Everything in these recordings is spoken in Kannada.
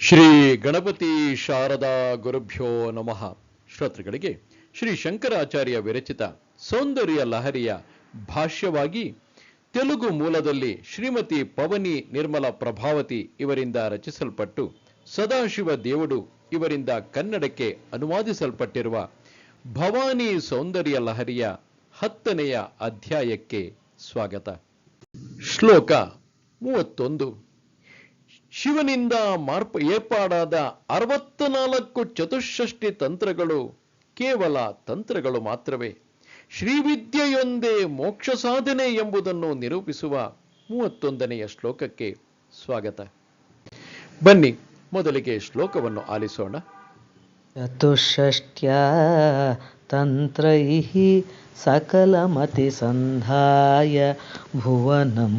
ಶ್ರೀ ಗಣಪತಿ ಶಾರದಾ ಗುರುಭ್ಯೋ ನಮಃ. ಶ್ರೋತೃಗಳಿಗೆ ಶ್ರೀ ಶಂಕರಾಚಾರ್ಯ ವಿರಚಿತ ಸೌಂದರ್ಯ ಲಹರಿಯ ಭಾಷ್ಯವಾಗಿ ತೆಲುಗು ಮೂಲದಲ್ಲಿ ಶ್ರೀಮತಿ ಪವನಿ ನಿರ್ಮಲ ಪ್ರಭಾವತಿ ಇವರಿಂದ ರಚಿಸಲ್ಪಟ್ಟು ಸದಾಶಿವ ದೇವುಡು ಇವರಿಂದ ಕನ್ನಡಕ್ಕೆ ಅನುವಾದಿಸಲ್ಪಟ್ಟಿರುವ ಭವಾನಿ ಸೌಂದರ್ಯ ಲಹರಿಯ ಹತ್ತನೆಯ ಅಧ್ಯಾಯಕ್ಕೆ ಸ್ವಾಗತ. ಶ್ಲೋಕ ಮೂವತ್ತೊಂದು. ಶಿವನಿಂದ ಮಾರ್ಪ ಏರ್ಪಾಡಾದ ಅರವತ್ತು ನಾಲ್ಕು ಚತುಷ್ಷಷ್ಟಿ ತಂತ್ರಗಳು ಕೇವಲ ತಂತ್ರಗಳು ಮಾತ್ರವೇ. ಶ್ರೀವಿದ್ಯೆಯೊಂದೇ ಮೋಕ್ಷ ಸಾಧನೆ ಎಂಬುದನ್ನು ನಿರೂಪಿಸುವ ಮೂವತ್ತೊಂದನೆಯ ಶ್ಲೋಕಕ್ಕೆ ಸ್ವಾಗತ. ಬನ್ನಿ, ಮೊದಲಿಗೆ ಶ್ಲೋಕವನ್ನು ಆಲಿಸೋಣ. ಚತುಷ್ಟ್ಯ तन्त्रैः सकलमतिसन्धाय भुवनं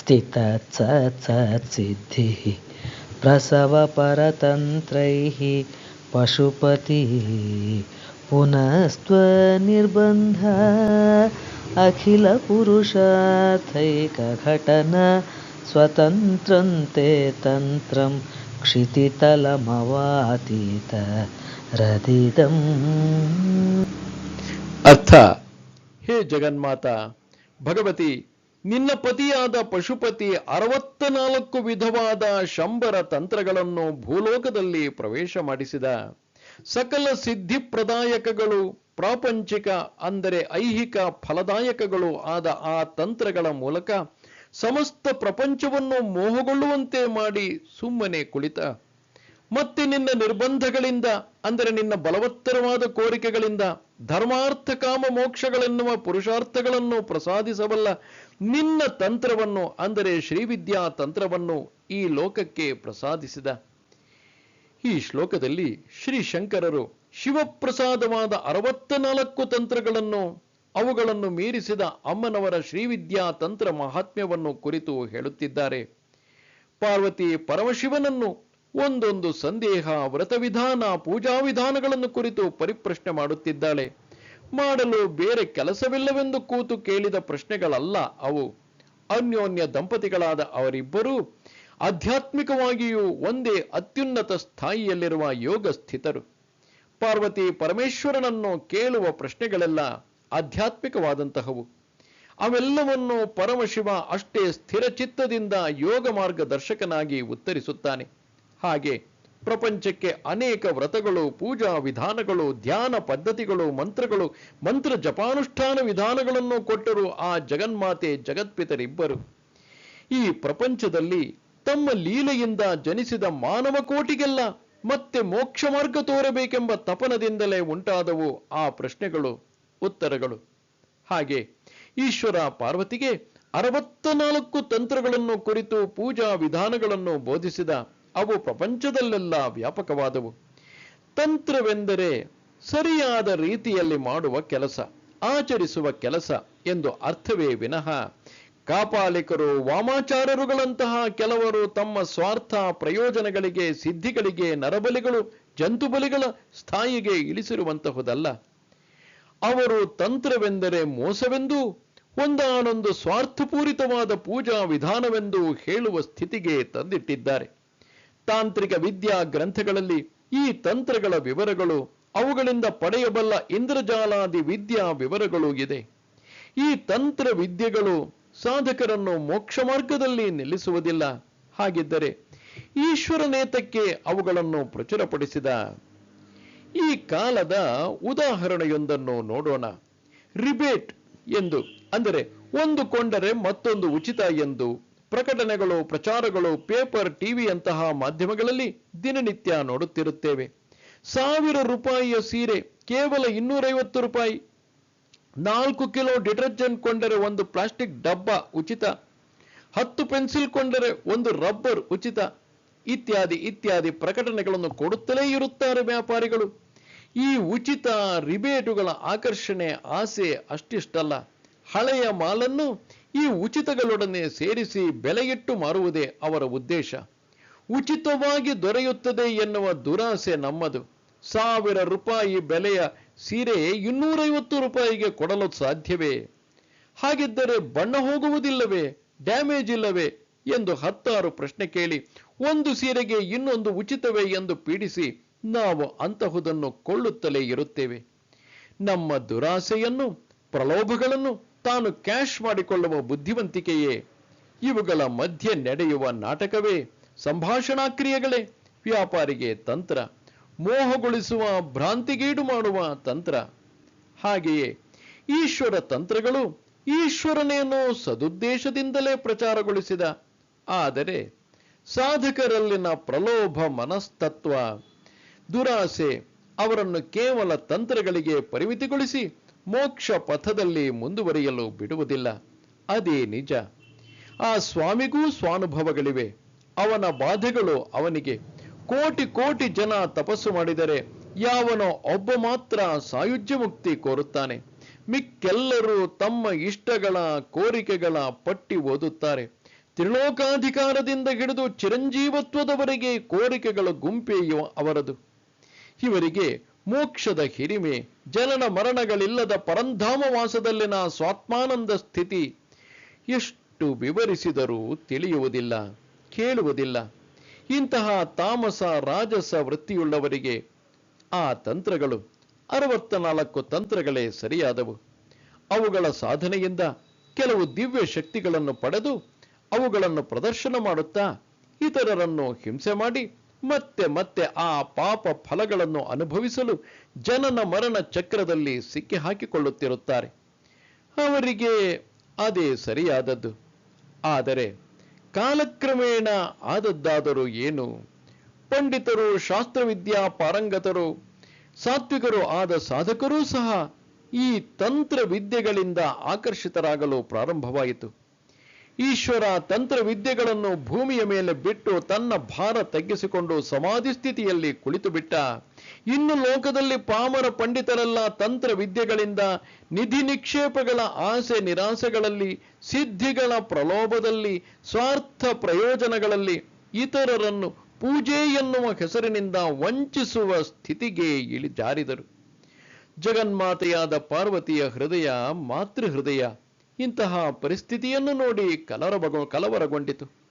स्थितत्सत्सिद्धिः प्रसवपरतन्त्रैः पशुपतिः पुनस्त्वनिर्बन्ध अखिलपुरुषार्थैकघटना स्वतन्त्रं ते तन्त्रं क्षितितलमवातीत ರದಿದಂ. ಅರ್ಥ. ಹೇ ಜಗನ್ಮಾತ, ಭಗವತಿ, ನಿನ್ನ ಪತಿಯಾದ ಪಶುಪತಿ ಅರವತ್ತ ನಾಲ್ಕು ವಿಧವಾದ ಶಂಬರ ತಂತ್ರಗಳನ್ನು ಭೂಲೋಕದಲ್ಲಿ ಪ್ರವೇಶ ಮಾಡಿಸಿದ. ಸಕಲ ಸಿದ್ಧಿ ಪ್ರದಾಯಕಗಳು ಪ್ರಾಪಂಚಿಕ ಅಂದರೆ ಐಹಿಕ ಫಲದಾಯಕಗಳು ಆದ ಆ ತಂತ್ರಗಳ ಮೂಲಕ ಸಮಸ್ತ ಪ್ರಪಂಚವನ್ನು ಮೋಹಗೊಳ್ಳುವಂತೆ ಮಾಡಿ ಸುಮ್ಮನೆ ಕುಳಿತ. ಮತ್ತೆ ನಿನ್ನ ನಿರ್ಬಂಧಗಳಿಂದ, ಅಂದರೆ ನಿನ್ನ ಬಲವತ್ತರವಾದ ಕೋರಿಕೆಗಳಿಂದ, ಧರ್ಮಾರ್ಥ ಕಾಮ ಮೋಕ್ಷಗಳೆನ್ನುವ ಪುರುಷಾರ್ಥಗಳನ್ನು ಪ್ರಸಾದಿಸಬಲ್ಲ ನಿನ್ನ ತಂತ್ರವನ್ನು, ಅಂದರೆ ಶ್ರೀವಿದ್ಯಾ ತಂತ್ರವನ್ನು ಈ ಲೋಕಕ್ಕೆ ಪ್ರಸಾದಿಸಿದ. ಈ ಶ್ಲೋಕದಲ್ಲಿ ಶ್ರೀ ಶಂಕರರು ಶಿವಪ್ರಸಾದವಾದ ಅರವತ್ತ ನಾಲ್ಕು ತಂತ್ರಗಳನ್ನು, ಅವುಗಳನ್ನು ಮೀರಿಸಿದ ಅಮ್ಮನವರ ಶ್ರೀವಿದ್ಯಾ ತಂತ್ರ ಮಹಾತ್ಮ್ಯವನ್ನು ಕುರಿತು ಹೇಳುತ್ತಿದ್ದಾರೆ. ಪಾರ್ವತಿ ಪರಮಶಿವನನ್ನು ಒಂದೊಂದು ಸಂದೇಹ, ವ್ರತವಿಧಾನ, ಪೂಜಾ ವಿಧಾನಗಳನ್ನು ಕುರಿತು ಪರಿಪ್ರಶ್ನೆ ಮಾಡುತ್ತಿದ್ದಾಳೆ. ಮಾಡಲು ಬೇರೆ ಕೆಲಸವಿಲ್ಲವೆಂದು ಕೂತು ಕೇಳಿದ ಪ್ರಶ್ನೆಗಳಲ್ಲ ಅವು. ಅನ್ಯೋನ್ಯ ದಂಪತಿಗಳಾದ ಅವರಿಬ್ಬರೂ ಆಧ್ಯಾತ್ಮಿಕವಾಗಿಯೂ ಒಂದೇ ಅತ್ಯುನ್ನತ ಸ್ಥಾಯಿಯಲ್ಲಿರುವ ಯೋಗ ಸ್ಥಿತರು ಪಾರ್ವತಿ ಪರಮೇಶ್ವರನನ್ನು ಕೇಳುವ ಪ್ರಶ್ನೆಗಳೆಲ್ಲ ಆಧ್ಯಾತ್ಮಿಕವಾದಂತಹವು. ಅವೆಲ್ಲವನ್ನು ಪರಮಶಿವ ಅಷ್ಟೇ ಸ್ಥಿರಚಿತ್ತದಿಂದ ಯೋಗ ಮಾರ್ಗದರ್ಶಕನಾಗಿ ಉತ್ತರಿಸುತ್ತಾನೆ. ಹಾಗೆ ಪ್ರಪಂಚಕ್ಕೆ ಅನೇಕ ವ್ರತಗಳು, ಪೂಜಾ ವಿಧಾನಗಳು, ಧ್ಯಾನ ಪದ್ಧತಿಗಳು, ಮಂತ್ರಗಳು, ಮಂತ್ರ ಜಪಾನುಷ್ಠಾನ ವಿಧಾನಗಳನ್ನು ಕೊಟ್ಟರು ಆ ಜಗನ್ಮಾತೆ ಜಗತ್ಪಿತರಿಬ್ಬರು. ಈ ಪ್ರಪಂಚದಲ್ಲಿ ತಮ್ಮ ಲೀಲೆಯಿಂದ ಜನಿಸಿದ ಮಾನವ ಕೋಟಿಗೆಲ್ಲ ಮತ್ತೆ ಮೋಕ್ಷ ಮಾರ್ಗ ತೋರಬೇಕೆಂಬ ತಪನದಿಂದಲೇ ಉಂಟಾದವು ಆ ಪ್ರಶ್ನೆಗಳು, ಉತ್ತರಗಳು. ಹಾಗೆ ಈಶ್ವರ ಪಾರ್ವತಿಗೆ ಅರವತ್ತ ನಾಲ್ಕು ತಂತ್ರಗಳನ್ನು ಕುರಿತು ಪೂಜಾ ವಿಧಾನಗಳನ್ನು ಬೋಧಿಸಿದ ಅವು ಪ್ರಪಂಚದಲ್ಲೆಲ್ಲ ವ್ಯಾಪಕವಾದವು. ತಂತ್ರವೆಂದರೆ ಸರಿಯಾದ ರೀತಿಯಲ್ಲಿ ಮಾಡುವ ಕೆಲಸ, ಆಚರಿಸುವ ಕೆಲಸ ಎಂದು ಅರ್ಥವೇ ವಿನಃ. ಕಾಪಾಲಿಕರು ವಾಮಾಚಾರರುಗಳಂತಹ ಕೆಲವರು ತಮ್ಮ ಸ್ವಾರ್ಥ ಪ್ರಯೋಜನಗಳಿಗೆ, ಸಿದ್ಧಿಗಳಿಗೆ, ನರಬಲಿಗಳು, ಜಂತುಬಲಿಗಳ ಸ್ಥಾಯಿಗೆ ಇಳಿಸಿರುವಂತಹುದಲ್ಲ. ಅವರು ತಂತ್ರವೆಂದರೆ ಮೋಸವೆಂದು, ಒಂದಾನೊಂದು ಸ್ವಾರ್ಥಪೂರಿತವಾದ ಪೂಜಾ ವಿಧಾನವೆಂದು ಹೇಳುವ ಸ್ಥಿತಿಗೆ ತಂದಿಟ್ಟಿದ್ದಾರೆ. ತಾಂತ್ರಿಕ ವಿದ್ಯಾ ಗ್ರಂಥಗಳಲ್ಲಿ ಈ ತಂತ್ರಗಳ ವಿವರಗಳು, ಅವುಗಳಿಂದ ಪಡೆಯಬಲ್ಲ ಇಂದ್ರಜಾಲಾದಿ ವಿದ್ಯಾ ವಿವರಗಳು ಇದೆ. ಈ ತಂತ್ರ ವಿದ್ಯೆಗಳು ಸಾಧಕರನ್ನು ಮೋಕ್ಷ ಮಾರ್ಗದಲ್ಲಿ ನಿಲ್ಲಿಸುವುದಿಲ್ಲ. ಹಾಗಿದ್ದರೆ ಈಶ್ವರನೇತಕ್ಕೆ ಅವುಗಳನ್ನು ಪ್ರಚುರಪಡಿಸಿದ. ಈ ಕಾಲದ ಉದಾಹರಣೆಯೊಂದನ್ನು ನೋಡೋಣ. ರಿಬೇಟ್ ಎಂದು, ಅಂದರೆ ಒಂದು ಕೊಂಡರೆ ಮತ್ತೊಂದು ಉಚಿತ ಎಂದು ಪ್ರಕಟಣೆಗಳು, ಪ್ರಚಾರಗಳು, ಪೇಪರ್ ಟಿವಿಯಂತಹ ಮಾಧ್ಯಮಗಳಲ್ಲಿ ದಿನನಿತ್ಯ ನೋಡುತ್ತಿರುತ್ತೇವೆ. ಸಾವಿರ ರೂಪಾಯಿಯ ಸೀರೆ, ಕೇವಲ ಇನ್ನೂರೈವತ್ತು ರೂಪಾಯಿ. ನಾಲ್ಕು ಕಿಲೋ ಡಿಟರ್ಜೆಂಟ್ ಕೊಂಡರೆ ಒಂದು ಪ್ಲಾಸ್ಟಿಕ್ ಡಬ್ಬ ಉಚಿತ. ಹತ್ತು ಪೆನ್ಸಿಲ್ ಕೊಂಡರೆ ಒಂದು ರಬ್ಬರ್ ಉಚಿತ. ಇತ್ಯಾದಿ ಇತ್ಯಾದಿ ಪ್ರಕಟಣೆಗಳನ್ನು ಕೊಡುತ್ತಲೇ ಇರುತ್ತಾರೆ ವ್ಯಾಪಾರಿಗಳು. ಈ ಉಚಿತ ರಿಬೇಟುಗಳ ಆಕರ್ಷಣೆ, ಆಸೆ ಅಷ್ಟಿಷ್ಟಲ್ಲ. ಹಳೆಯ ಮಾಲನ್ನು ಈ ಉಚಿತಗಳೊಡನೆ ಸೇರಿಸಿ ಬೆಲೆಯಿಟ್ಟು ಮಾರುವುದೇ ಅವರ ಉದ್ದೇಶ. ಉಚಿತವಾಗಿ ದೊರೆಯುತ್ತದೆ ಎನ್ನುವ ದುರಾಸೆ ನಮ್ಮದು. ಸಾವಿರ ರೂಪಾಯಿ ಬೆಲೆಯ ಸೀರೆ ಇನ್ನೂರೈವತ್ತು ರೂಪಾಯಿಗೆ ಕೊಡಲು ಸಾಧ್ಯವೇ? ಹಾಗಿದ್ದರೆ ಬಣ್ಣ ಹೋಗುವುದಿಲ್ಲವೇ, ಡ್ಯಾಮೇಜ್ ಇಲ್ಲವೇ ಎಂದು ಹತ್ತಾರು ಪ್ರಶ್ನೆ ಕೇಳಿ ಒಂದು ಸೀರೆಗೆ ಇನ್ನೊಂದು ಉಚಿತವೇ ಎಂದು ಪೀಡಿಸಿ ನಾವು ಅಂತಹುದನ್ನು ಕೊಳ್ಳುತ್ತಲೇ ಇರುತ್ತೇವೆ. ನಮ್ಮ ದುರಾಸೆಯನ್ನು, ಪ್ರಲೋಭಗಳನ್ನು ತಾನು ಕ್ಯಾಶ್ ಮಾಡಿಕೊಳ್ಳುವ ಬುದ್ಧಿವಂತಿಕೆಯೇ? ಇವುಗಳ ಮಧ್ಯೆ ನಡೆಯುವ ನಾಟಕವೇ? ಸಂಭಾಷಣಾ ಕ್ರಿಯೆಗಳೇ? ವ್ಯಾಪಾರಿಗೆ ತಂತ್ರ, ಮೋಹಗೊಳಿಸುವ ಭ್ರಾಂತಿಗೀಡು ಮಾಡುವ ತಂತ್ರ. ಹಾಗೆಯೇ ಈಶ್ವರ ತಂತ್ರಗಳು ಈಶ್ವರನೇನು ಸದುದ್ದೇಶದಿಂದಲೇ ಪ್ರಚಾರಗೊಳಿಸಿದ. ಆದರೆ ಸಾಧಕರಲ್ಲಿನ ಪ್ರಲೋಭ ಮನಸ್ತತ್ವ, ದುರಾಸೆ ಅವರನ್ನು ಕೇವಲ ತಂತ್ರಗಳಿಗೆ ಪರಿಮಿತಿಗೊಳಿಸಿ ಮೋಕ್ಷ ಪಥದಲ್ಲಿ ಮುಂದುವರಿಯಲು ಬಿಡುವುದಿಲ್ಲ. ಅದೇ ನಿಜ. ಆ ಸ್ವಾಮಿಗೂ ಸ್ವಾನುಭವಗಳಿವೆ. ಅವನ ಬಾಧೆಗಳು ಅವನಿಗೆ. ಕೋಟಿ ಕೋಟಿ ಜನ ತಪಸ್ಸು ಮಾಡಿದರೆ ಯಾವನೋ ಒಬ್ಬ ಮಾತ್ರ ಸಾಯುಜ್ಯ ಮುಕ್ತಿ ಕೋರುತ್ತಾನೆ. ಮಿಕ್ಕೆಲ್ಲರೂ ತಮ್ಮ ಇಷ್ಟಗಳ ಕೋರಿಕೆಗಳ ಪಟ್ಟಿ ಓದುತ್ತಾರೆ. ತ್ರಿಲೋಕಾಧಿಕಾರದಿಂದ ಹಿಡಿದು ಚಿರಂಜೀವತ್ವದವರೆಗೆ ಕೋರಿಕೆಗಳ ಗುಂಪೇ ಇವ- ಅವರದು. ಇವರಿಗೆ ಮೋಕ್ಷದ ಹಿರಿಮೆ, ಜನನ ಮರಣಗಳಿಲ್ಲದ ಪರಂಧಾಮ ವಾಸದಲ್ಲಿನ ಸ್ವಾತ್ಮಾನಂದ ಸ್ಥಿತಿ. ಎಷ್ಟು ವಿವರಿಸಿದರೂ ತಿಳಿಯುವುದಿಲ್ಲ, ಕೇಳುವುದಿಲ್ಲ. ಇಂತಹ ತಾಮಸ, ರಾಜಸ ವೃತ್ತಿಯುಳ್ಳವರಿಗೆ ಆ ತಂತ್ರಗಳು ಅರವತ್ತ ನಾಲ್ಕು ತಂತ್ರಗಳೇ ಸರಿಯಾದವು. ಅವುಗಳ ಸಾಧನೆಯಿಂದ ಕೆಲವು ದಿವ್ಯ ಶಕ್ತಿಗಳನ್ನು ಪಡೆದು ಅವುಗಳನ್ನು ಪ್ರದರ್ಶನ ಮಾಡುತ್ತಾ, ಇತರರನ್ನು ಹಿಂಸೆ ಮಾಡಿ ಮತ್ತೆ ಮತ್ತೆ ಆ ಪಾಪ ಫಲಗಳನ್ನು ಅನುಭವಿಸಲು ಜನನ ಮರಣ ಚಕ್ರದಲ್ಲಿ ಸಿಕ್ಕಿ ಹಾಕಿಕೊಳ್ಳುತ್ತಿರುತ್ತಾರೆ. ಅವರಿಗೆ ಅದೇ ಸರಿಯಾದದ್ದು. ಆದರೆ ಕಾಲಕ್ರಮೇಣ ಆದದ್ದಾದರೂ ಏನು? ಪಂಡಿತರು, ಶಾಸ್ತ್ರವಿದ್ಯಾ ಪಾರಂಗತರು, ಸಾತ್ವಿಕರು ಆದ ಸಾಧಕರೂ ಸಹ ಈ ತಂತ್ರ ವಿದ್ಯೆಗಳಿಂದ ಆಕರ್ಷಿತರಾಗಲು ಪ್ರಾರಂಭವಾಯಿತು. ಈಶ್ವರ ತಂತ್ರ ವಿದ್ಯೆಗಳನ್ನು ಭೂಮಿಯ ಮೇಲೆ ಬಿಟ್ಟು ತನ್ನ ಭಾರ ತಗ್ಗಿಸಿಕೊಂಡು ಸಮಾಧಿ ಸ್ಥಿತಿಯಲ್ಲಿ ಕುಳಿತು ಬಿಟ್ಟ ಇನ್ನು ಲೋಕದಲ್ಲಿ ಪಾಮರ ಪಂಡಿತರೆಲ್ಲ ತಂತ್ರ ವಿದ್ಯೆಗಳಿಂದ ನಿಧಿ ನಿಕ್ಷೇಪಗಳ ಆಸೆ ನಿರಾಸೆಗಳಲ್ಲಿ, ಸಿದ್ಧಿಗಳ ಪ್ರಲೋಭದಲ್ಲಿ, ಸ್ವಾರ್ಥ ಪ್ರಯೋಜನಗಳಲ್ಲಿ ಇತರರನ್ನು ಪೂಜೆ ಎನ್ನುವ ಹೆಸರಿನಿಂದ ವಂಚಿಸುವ ಸ್ಥಿತಿಗೆ ಇಳಿ ಜಾರಿದರು ಜಗನ್ಮಾತೆಯಾದ ಪಾರ್ವತಿಯ ಹೃದಯ ಮಾತೃ ಹೃದಯ. ಇಂತಹ ಪರಿಸ್ಥಿತಿಯನ್ನು ನೋಡಿ ಕಲರಬಗ ಕಲವರಗೊಂಡಿತು.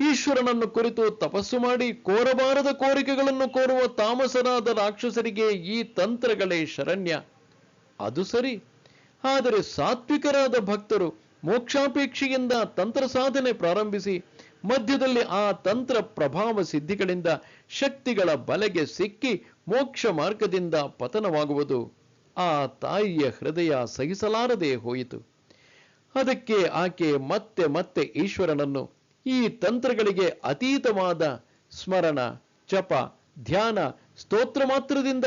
ಈಶ್ವರನನ್ನು ಕುರಿತು ತಪಸ್ಸು ಮಾಡಿ ಕೋರಬಾರದ ಕೋರಿಕೆಗಳನ್ನು ಕೋರುವ ತಾಮಸರಾದ ರಾಕ್ಷಸರಿಗೆ ಈ ತಂತ್ರಗಳೇ ಶರಣ್ಯ. ಅದು ಸರಿ. ಆದರೆ ಸಾತ್ವಿಕರಾದ ಭಕ್ತರು ಮೋಕ್ಷಾಪೇಕ್ಷೆಯಿಂದ ತಂತ್ರ ಸಾಧನೆ ಪ್ರಾರಂಭಿಸಿ ಮಧ್ಯದಲ್ಲಿ ಆ ತಂತ್ರ ಪ್ರಭಾವ ಸಿದ್ಧಿಗಳಿಂದ ಶಕ್ತಿಗಳ ಬಲೆಗೆ ಸಿಕ್ಕಿ ಮೋಕ್ಷ ಮಾರ್ಗದಿಂದ ಪತನವಾಗುವುದು ಆ ತಾಯಿಯ ಹೃದಯ ಸಹಿಸಲಾರದೆ ಹೋಯಿತು. ಅದಕ್ಕೆ ಆಕೆ ಮತ್ತೆ ಮತ್ತೆ ಈಶ್ವರನನ್ನು ಈ ತಂತ್ರಗಳಿಗೆ ಅತೀತವಾದ ಸ್ಮರಣ, ಜಪ, ಧ್ಯಾನ, ಸ್ತೋತ್ರ ಮಾತ್ರದಿಂದ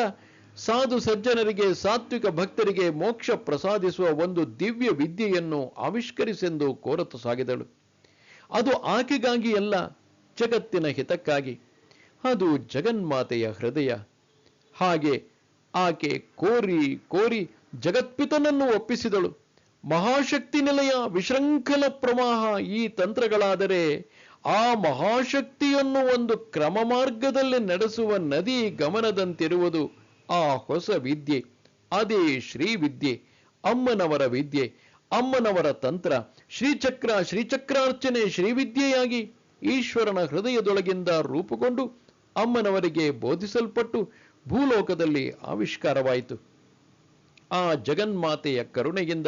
ಸಾಧು ಸಜ್ಜನರಿಗೆ, ಸಾತ್ವಿಕ ಭಕ್ತರಿಗೆ ಮೋಕ್ಷ ಪ್ರಸಾದಿಸುವ ಒಂದು ದಿವ್ಯ ವಿದ್ಯೆಯನ್ನು ಆವಿಷ್ಕರಿಸೆಂದು ಕೋರತು ಸಾಗಿದಳು. ಅದು ಆಕೆಗಾಗಿ ಅಲ್ಲ, ಜಗತ್ತಿನ ಹಿತಕ್ಕಾಗಿ. ಅದು ಜಗನ್ಮಾತೆಯ ಹೃದಯ. ಹಾಗೆ ಆಕೆ ಕೋರಿ ಕೋರಿ ಜಗತ್ಪಿತನನ್ನು ಒಪ್ಪಿಸಿದಳು. ಮಹಾಶಕ್ತಿ ನಿಲಯ ವಿಶೃಂಖಲ ಪ್ರವಾಹ ಈ ತಂತ್ರಗಳಾದರೆ ಆ ಮಹಾಶಕ್ತಿಯನ್ನು ಒಂದು ಕ್ರಮ ಮಾರ್ಗದಲ್ಲಿ ನಡೆಸುವ ನದಿ ಗಮನದಂತಿರುವುದು ಆ ಹೊಸ ವಿದ್ಯೆ. ಅದೇ ಶ್ರೀವಿದ್ಯೆ ಅಮ್ಮನವರ ವಿದ್ಯೆ. ಅಮ್ಮನವರ ತಂತ್ರ. ಶ್ರೀಚಕ್ರ, ಶ್ರೀಚಕ್ರಾರ್ಚನೆ ಶ್ರೀವಿದ್ಯೆಯಾಗಿ ಈಶ್ವರನ ಹೃದಯದೊಳಗಿಂದ ರೂಪುಗೊಂಡು ಅಮ್ಮನವರಿಗೆ ಬೋಧಿಸಲ್ಪಟ್ಟು ಭೂಲೋಕದಲ್ಲಿ ಆವಿಷ್ಕಾರವಾಯಿತು. ಆ ಜಗನ್ಮಾತೆಯ ಕರುಣೆಯಿಂದ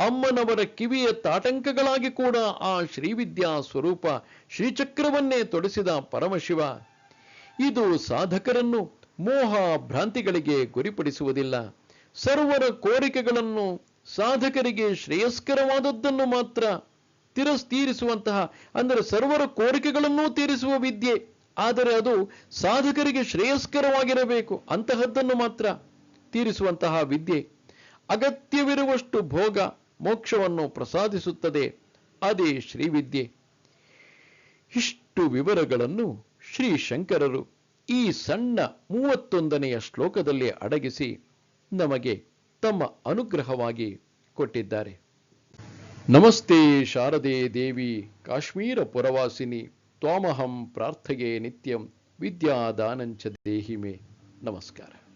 ಅಮ್ಮನವರ ಕಿವಿಯ ತಾಟಂಕಗಳಾಗಿ ಕೂಡ ಆ ಶ್ರೀವಿದ್ಯಾ ಸ್ವರೂಪ ಶ್ರೀಚಕ್ರವನ್ನೇ ತೊಡಿಸಿದ ಪರಮಶಿವ. ಇದು ಸಾಧಕರನ್ನು ಮೋಹ ಭ್ರಾಂತಿಗಳಿಗೆ ಗುರಿಪಡಿಸುವುದಿಲ್ಲ. ಸರ್ವರ ಕೋರಿಕೆಗಳನ್ನು ಸಾಧಕರಿಗೆ ಶ್ರೇಯಸ್ಕರವಾದದ್ದನ್ನು ಮಾತ್ರ ತಿರಸ್ ತೀರಿಸುವಂತಹ ಅಂದರೆ ಸರ್ವರ ಕೋರಿಕೆಗಳನ್ನೂ ತೀರಿಸುವ ವಿದ್ಯೆ, ಆದರೆ ಅದು ಸಾಧಕರಿಗೆ ಶ್ರೇಯಸ್ಕರವಾಗಿರಬೇಕು ಅಂತಹದ್ದನ್ನು ಮಾತ್ರ ತೀರಿಸುವಂತಹ ವಿದ್ಯೆ. ಅಗತ್ಯವಿರುವಷ್ಟು ಭೋಗ ಮೋಕ್ಷವನ್ನು ಪ್ರಸಾದಿಸುತ್ತದೆ. ಅದೇ ಶ್ರೀವಿದ್ಯೆ. ಇಷ್ಟು ವಿವರಗಳನ್ನು ಶ್ರೀ ಶಂಕರರು ಈ ಸಣ್ಣ ಮೂವತ್ತೊಂದನೆಯ ಶ್ಲೋಕದಲ್ಲಿ ಅಡಗಿಸಿ ನಮಗೆ ತಮ್ಮ ಅನುಗ್ರಹವಾಗಿ ಕೊಟ್ಟಿದ್ದಾರೆ. ನಮಸ್ತೆ ಶಾರದೆ ದೇವಿ, ಕಾಶ್ಮೀರ ಪುರವಾಸಿನಿ, ತ್ವಾಮಹಂ ಪ್ರಾರ್ಥಗೆ ನಿತ್ಯಂ, ವಿದ್ಯಾದಾನಂಚ ದೇಹಿಮೆ. ನಮಸ್ಕಾರ.